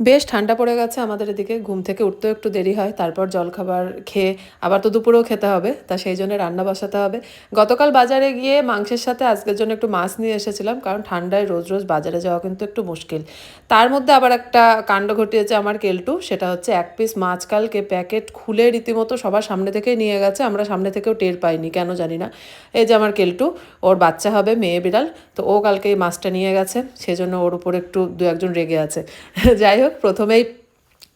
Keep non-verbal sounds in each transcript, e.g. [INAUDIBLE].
বেশ ঠান্ডা পড়ে গেছে, আমাদের এদিকে ঘুম থেকে উঠতেও একটু দেরি হয়, তারপর জলখাবার খেয়ে আবার তো দুপুরেও খেতে হবে, তা সেই জন্য রান্না বসাতে হবে। গতকাল বাজারে গিয়ে মাংসের সাথে আজকের জন্য একটু মাছ নিয়ে এসেছিলাম, কারণ ঠান্ডায় রোজ রোজ বাজারে যাওয়া কিন্তু একটু মুশকিল। তার মধ্যে আবার একটা কাণ্ড ঘটিয়েছে আমার কেলটু, সেটা হচ্ছে এক পিস মাছ কালকে প্যাকেট খুলে রীতিমতো সবার সামনে থেকেই নিয়ে গেছে, আমরা সামনে থেকেও টের পাইনি, কেন জানি না। এই যে আমার কেলটু, ওর বাচ্চা হবে, মেয়ে বিড়াল, তো ও কালকে এই মাছটা নিয়ে গেছে, সেজন্য ওর উপর একটু দু একজন রেগে আছে। [LAUGHS] যাই হোক প্রথমেই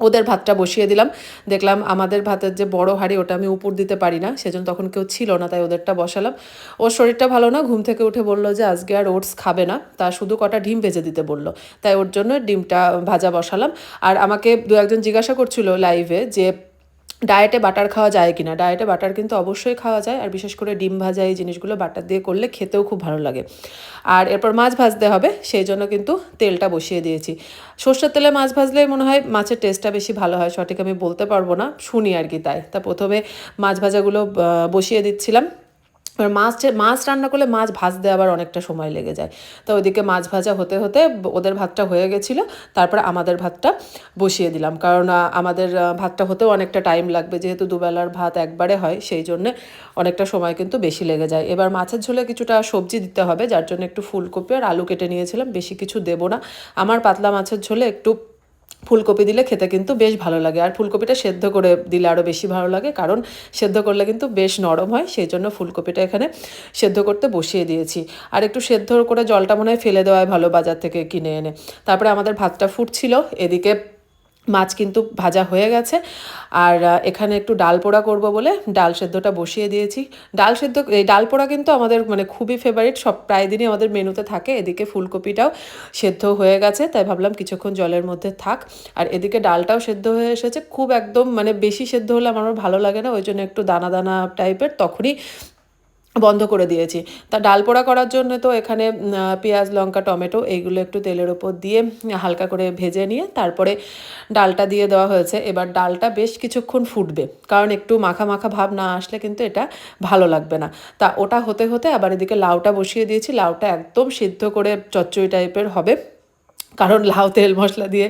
ওদের ভাতটা বসিয়ে দিলাম। দেখলাম আমাদের ভাতের যে বড় হাড়ি, ওটা আমি উপর দিতে পারি না, সেজন্য তখন কেউ ছিল না, তাই ওদেরটা বসালাম। ওর শরীরটা ভালো না, ঘুম থেকে উঠে বলল যে আজকে আর ওটস খাবে না, তা শুধু কটা ডিম ভেজে দিতে বলল। তাই ওর জন্য ডিমটা ভাজা বসালাম। আর আমাকে দু একজন জিজ্ঞাসা করছিল লাইভে যে ডায়েটে বাটার খাওয়া যায় কিনা? ডায়েটে বাটার কিন্তু অবশ্যই খাওয়া যায়, আর বিশেষ করে ডিম ভাজা এই জিনিসগুলো বাটার দিয়ে করলে খেতেও খুব ভালো লাগে। আর এরপর মাছ ভাজতে হবে, সেই জন্য কিন্তু তেলটা বসিয়ে দিয়েছি। সর্ষের তেলে মাছ ভাজলে মনে হয় মাছের টেস্টটা বেশি ভালো হয়, সঠিক আমি বলতে পারব না, শুনি আর কি তাই। তা প্রথমে মাছ ভাজাগুলো বসিয়ে দিচ্ছিলাম। এবার মাছ মাছ রান্না করলে মাছ ভাজতে আবার অনেকটা সময় লেগে যায়। তো ওইদিকে মাছ ভাজা হতে হতে ওদের ভাতটা হয়ে গেছিল, তারপর আমাদের ভাতটা বসিয়ে দিলাম। কারণ আমাদের ভাতটা হতেও অনেকটা টাইম লাগবে, যেহেতু দুবেলার ভাত একবারে হয়, সেই জন্যে অনেকটা সময় কিন্তু বেশি লেগে যায়। এবার মাছের ঝোলে কিছুটা সবজি দিতে হবে, যার জন্য একটু ফুলকপি আর আলু কেটে নিয়েছিলাম, বেশি কিছু দেবো না। আমার পাতলা মাছের ঝোলে একটু ফুলকপি দিলে খেতে কিন্তু বেশ ভালো লাগে। আর ফুলকপিটা সেদ্ধ করে দিলে আরও বেশি ভালো লাগে, কারণ সেদ্ধ করলে কিন্তু বেশ নরম হয়, সেই জন্য ফুলকপিটা এখানে সেদ্ধ করতে বসিয়ে দিয়েছি। আর একটু সেদ্ধ করে জলটা মনে হয় ফেলে দেওয়ায় ভালো বাজার থেকে কিনে এনে। তারপরে আমাদের ভাতটা ফুটছিল, এদিকে মাছ কিন্তু ভাজা হয়ে গেছে। আর এখানে একটু ডাল পোড়া করব বলে ডাল সেদ্ধটা বসিয়ে দিয়েছি। ডাল সেদ্ধ, এই ডাল পোড়া কিন্তু আমাদের মানে খুবই ফেভারিট সব প্রায় দিনই আমাদের মেনুতে থাকে। এদিকে ফুলকপিটাও সেদ্ধ হয়ে গেছে, তাই ভাবলাম কিছুক্ষণ জলের মধ্যে থাক। আর এদিকে ডালটাও সেদ্ধ হয়ে এসেছে, খুব একদম মানে বেশি সেদ্ধ হলে আমার ভালো লাগে না, ওই জন্য একটু দানা দানা টাইপের তখনই বন্ধ করে দিয়েছি। তা ডাল পোড়া করার জন্য তো এখানে পেঁয়াজ, লঙ্কা, টমেটো এইগুলো একটু তেলের ওপর দিয়ে হালকা করে ভেজে নিয়ে তারপরে ডালটা দিয়ে দেওয়া হয়েছে। এবার ডালটা বেশ কিছুক্ষণ ফুটবে, কারণ একটু মাখা মাখা ভাব না আসলে কিন্তু এটা ভালো লাগবে না। তা ওটা হতে হতে আবার এদিকে লাউটা বসিয়ে দিয়েছি। লাউটা একদম সিদ্ধ করে চচ্চড়ি টাইপের হবে। কারণ লাউ তেল মশলা দিয়ে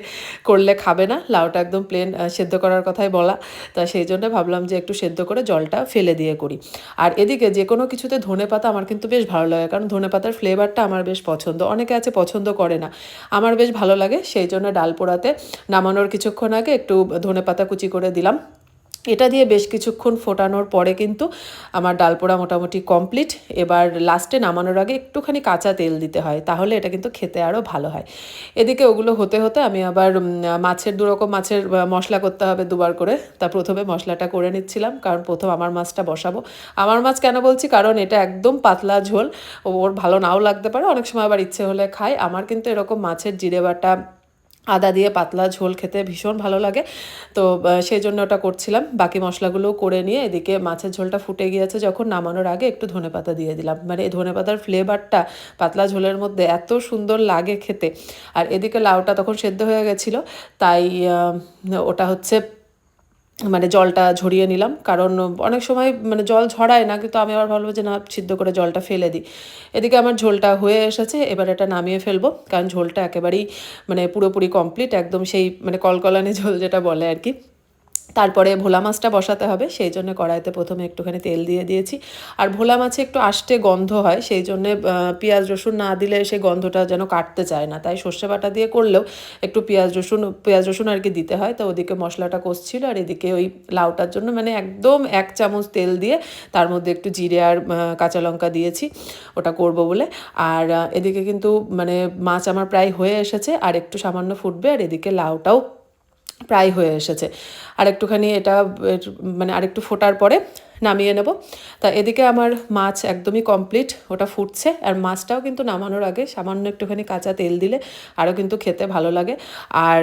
করলে খাবে না। লাউটা একদম প্লেন সেদ্ধ করার কথাই বলা। তা সেই জন্য ভাবলাম যে একটু সেদ্ধ করে জলটা ফেলে দিয়ে করি। আর এদিকে যে কোনো কিছুতে ধনে পাতা আমার কিন্তু বেশ ভালো লাগে, কারণ ধনে পাতার ফ্লেভারটা আমার বেশ পছন্দ। অনেকে আছে পছন্দ করে না। আমার বেশ ভালো লাগে, সেই জন্য ডাল পোড়াতে নামানোর কিছুক্ষণ আগে একটু ধনে পাতা কুচি করে দিলাম। এটা দিয়ে বেশ কিছুক্ষণ ফোটানোর পরে কিন্তু আমার ডাল পোড়া মোটামুটি কমপ্লিট। এবার লাস্টে নামানোর আগে একটুখানি কাঁচা তেল দিতে হয়, তাহলে এটা কিন্তু খেতে আরও ভালো হয়। এদিকে ওগুলো হতে হতে আমি আবার মাছের দুরকম মাছের মশলা করতে হবে দুবার করে। তা প্রথমে মশলাটা করে নিচ্ছিলাম, কারণ প্রথম আমার মাছটা বসাবো। আমার মাছ কেন বলছি? কারণ এটা একদম পাতলা ঝোল ওর ভালো নাও লাগতে পারে। অনেক সময় আবার ইচ্ছে হলে খায়। আমার কিন্তু এরকম মাছের জিরে বাটা আদা দিয়ে পাতলা ঝোল খেতে ভীষণ ভালো লাগে। তো সেই জন্য ওটা করছিলাম। বাকি মশলাগুলোও করে নিয়ে এদিকে মাছের ঝোলটা ফুটে গিয়েছে যখন নামানোর আগে একটু ধনে পাতা দিয়ে দিলাম। মানে এই ধনে পাতার ফ্লেভারটা পাতলা ঝোলের মধ্যে এত সুন্দর লাগে খেতে। আর এদিকে লাউটা তখন সেদ্ধ হয়ে গেছিল। তাই ওটা হচ্ছে মানে জলটা ঝরিয়ে নিলাম। কারণ অনেক সময় মানে জল ঝরায় না, কিন্তু আমি আবার ভাবলো যে, না, সিদ্ধ করে জলটা ফেলে দিই। এদিকে আমার ঝোলটা হয়ে এসেছে, এবার এটা নামিয়ে ফেলব। কারণ ঝোলটা একেবারেই মানে পুরোপুরি কমপ্লিট একদম সেই মানে কলকলানি ঝোল যেটা বলে আর কি। তারপরে ভোলা মাছটা বসাতে হবে, সেই জন্য কড়াইতে প্রথমে একটুখানি তেল দিয়ে দিয়েছি। আর ভোলা মাছে একটু আষ্টে গন্ধ হয়, সেই জন্যে পেঁয়াজ, রসুন না দিলে সেই গন্ধটা যেন কাটতে চায় না। তাই সর্ষে বাটা দিয়ে করলেও একটু পেঁয়াজ, রসুন পেঁয়াজ, রসুন আর কি দিতে হয়। তো ওদিকে মশলাটা কষছিল আর এদিকে ওই লাউটার জন্য মানে একদম এক চামচ তেল দিয়ে তার মধ্যে একটু জিরে আর কাঁচা লঙ্কা দিয়েছি, ওটা করব বলে। আর এদিকে কিন্তু মানে মাছ আমার প্রায় হয়ে এসেছে, আর একটু সামান্য ফুটবে, আর এদিকে লাউটাও প্রায় হয়ে এসেছে। আর একটুখানি এটা মানে আরেকটু ফোটার পরে নামিয়ে নেব। তা এদিকে আমার মাছ একদমই কমপ্লিট ওটা ফুটছে। আর মাছটাও কিন্তু নামানোর আগে সামান্য একটুখানি কাঁচা তেল দিলে আরও কিন্তু খেতে ভালো লাগে। আর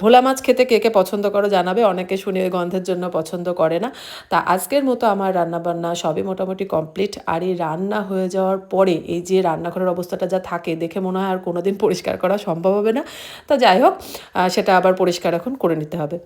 ভোলা মাছ খেতে কে কে পছন্দ করো জানাবে, অনেকে শুনে গন্ধের জন্য পছন্দ করে না। তা আজকের মতো আমার রান্নাবান্না সবই মোটামুটি কমপ্লিট আর এই রান্না হয়ে যাওয়ার পরে এই যে রান্নাঘরের অবস্থাটা যা থাকে, দেখে মনে হয় আর কোনো দিন পরিষ্কার করা সম্ভব হবে না। তা যাই হোক সেটা আবার পরিষ্কার এখন করে নিতে হবে।